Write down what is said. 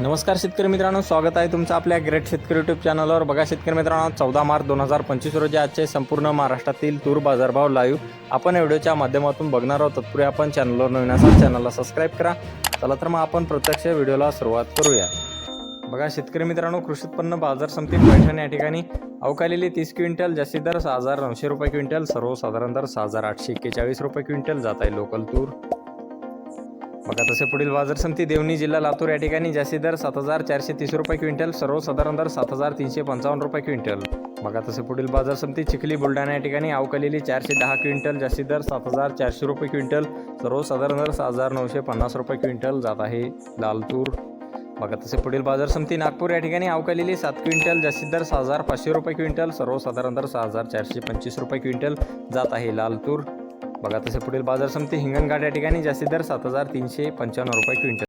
नमस्कार शेतकरी मित्रांनो स्वागत आहे तुमचं आपल्या ग्रेट शेतकरी यूट्यूब चॅनलवर बघा शेतकरी मित्रांनो चौदा मार्च दोन हजार पंचवीस रोजी आजचे संपूर्ण महाराष्ट्रातील तूर बाजारभाव लाईव्ह आपण व्हिडिओच्या माध्यमातून बघणार आहोत. तत्पूर्वी आपण चॅनलवर नवीन असाल चॅनलला सबस्क्राईब करा. चला तर मग आपण प्रत्यक्ष व्हिडिओला सुरुवात करूया. बघा शेतकरी मित्रांनो कृषी उत्पन्न बाजार समिती पैठण या ठिकाणी अवकालेली तीस क्विंटल जास्तीत दर सहा हजार नऊशे रुपये क्विंटल सर्वसाधारण दर सहा हजार आठशे एक्केचाळीस रुपये क्विंटल जात आहे लोकल तूर. बघा तसे पुढील बाजार समिती देवणी जिल्हा लातूर या ठिकाणी जास्ती दर सात हजार चारशे तीस रुपये क्विंटल सर्वसाधारण दर सात हजार तीनशे पंचावन्न रुपये क्विंटल. बघा तसे पुढील बाजार समिती चिखली बुलढाणा या ठिकाणी अवकालेली चारशे दहा क्विंटल जास्तीत दर सात हजार चारशे रुपये क्विंटल सर्वसाधारण दर सहा हजार नऊशे पन्नास रुपये क्विंटल जात आहे लालतूर बघा तसे पुढील बाजार समिती नागपूर या ठिकाणी अवकालेली सात क्विंटल जास्तीत दर सहा हजार पाचशे रुपये क्विंटल सर्वसाधारण दर सहा हजार चारशे पंचवीस रुपये क्विंटल जात आहे लालतूर बघा तसे पुढील बाजार समिती हिंगणघाट या ठिकाणी जास्तीत दर सात हजार तीनशे पंच्याण्णव रुपये क्विंटल.